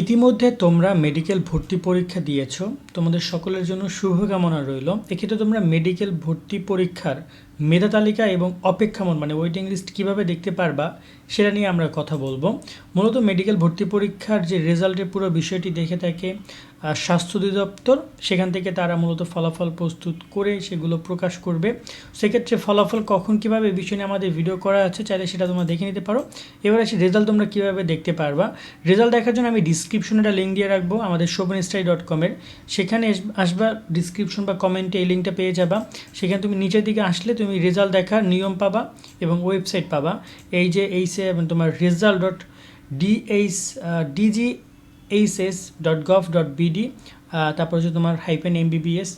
ইতিমধ্যে তোমরা মেডিকেল ভর্তি পরীক্ষা দিয়েছ। তোমাদের সকলের জন্য শুভকামনা রইল। এক্ষেত্রে তোমরা মেডিকেল ভর্তি পরীক্ষার মেধা তালিকা এবং অপেক্ষামন মানে ওয়েটিং লিস্ট কীভাবে দেখতে পারবা, সেটা নিয়ে আমরা কথা বলব। মূলত মেডিকেল ভর্তি পরীক্ষার যে রেজাল্টের পুরো বিষয়টি দেখে থাকে স্বাস্থ্য অধিদপ্তর, সেখান থেকে তারা মূলত ফলাফল প্রস্তুত করে সেগুলো প্রকাশ করবে। সেক্ষেত্রে ফলাফল কখন কীভাবে বিষয় নিয়ে আমাদের ভিডিও করা আছে, চাইলে সেটা তোমরা দেখে নিতে পারো। এবার আসি রেজাল্ট তোমরা কীভাবে দেখতে পারবা। রেজাল্ট দেখার জন্য আমি ডিসক্রিপশনে একটা লিঙ্ক দিয়ে রাখব, আমাদের শোভন স্টাই ডট কমের সেখানে আসবা ডিসক্রিপশন বা কমেন্টে এই লিঙ্কটা পেয়ে যাবা। সেখানে তুমি নিচের দিকে আসলে তুমি রেজাল্ট দেখার নিয়ম পাবা এবং ওয়েবসাইট পাবা। এই যে এইচ এবং তোমার result dot DH DG HS dot gov dot BD তারপর হচ্ছে তোমার হাইপেন এমবিবিএস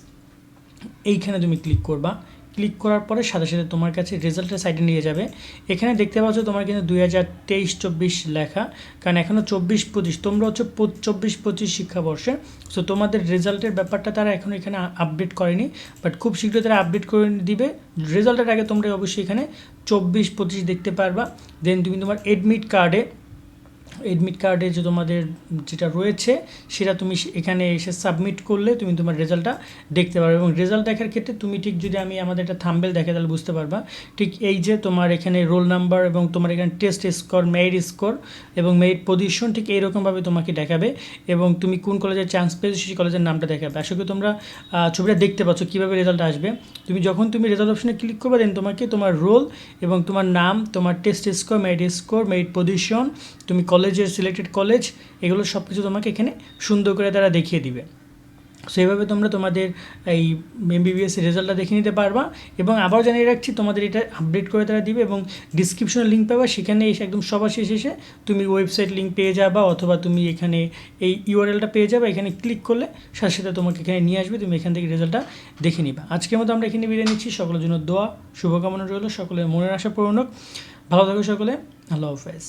এইখানে তুমি ক্লিক করবা। ক্লিক করার পরে সাথে সাথে তোমার কাছে রেজাল্টের সাইডে নিয়ে যাবে। এখানে দেখতে পাচ্ছ তোমার কিন্তু দুই হাজার তেইশ চব্বিশ লেখা। কারণ এখনও চব্বিশ পঁচিশ, তোমরা হচ্ছে চব্বিশ পঁচিশ শিক্ষাবর্ষে। সো তোমাদের রেজাল্টের ব্যাপারটা তারা এখন এখানে আপডেট করেনি। বাট খুব শীঘ্রই তারা আপডেট করে দিবে। রেজাল্টের আগে তোমরা অবশ্যই এখানে চব্বিশ পঁচিশ দেখতে পারবা। দেন তুমি তোমার এডমিট কার্ডে এডমিট কার্ডে যে তোমাদের যেটা রয়েছে, সেটা তুমি এখানে এসে সাবমিট করলে তুমি তোমার রেজাল্টটা দেখতে পারবে। এবং রেজাল্ট দেখার ক্ষেত্রে তুমি ঠিক যদি আমি আমাদের একটা থাম্বেল দেখে তাহলে বুঝতে পারবা। ঠিক এই যে তোমার এখানে রোল নাম্বার এবং তোমার এখানে টেস্ট স্কোর মেরিট স্কোর এবং মেরিট পজিশন ঠিক এইরকমভাবে তোমাকে দেখাবে এবং তুমি কোন কলেজে চান্স পেয়েছ, সেই কলেজের নামটা দেখাবে। আশা করি তোমরা ছবিটা দেখতে পাচ্ছ কীভাবে রেজাল্ট আসবে। তুমি যখন তুমি রেজাল্ট অপশনে ক্লিক করবে দেন তোমাকে তোমার রোল এবং তোমার নাম, তোমার test score merit score merit position তুমি কলেজের সিলেক্টেড কলেজ এগুলো সব কিছু তোমাকে এখানে সুন্দর করে তারা দেখিয়ে দিবে। সো এইভাবে তোমরা তোমাদের এই এমবিবিএস রেজাল্টটা দেখে নিতে পারবা এবং আবার জানিয়ে রাখছি, তোমাদের এটা আপডেট করে তারা দিবে এবং ডিসক্রিপশনে লিঙ্ক পাবা। সেখানে এসে একদম সবার শেষে এসে তুমি ওয়েবসাইট লিঙ্ক পেয়ে যাবা অথবা তুমি এখানে এই ইউআরএলটা পেয়ে যাবে। এখানে ক্লিক করলে সাথে সাথে তোমাকে এখানে নিয়ে আসবে, তুমি এখান থেকে রেজাল্টটা দেখে নিবা। আজকের মতো আমরা এখানে বিদায় নিচ্ছি। সকলের জন্য দোয়া, শুভকামনা রইল। সকলের মনের আশা পূরণ হোক। ভালো থাকো সকলে। আল্লাহ হাফেজ।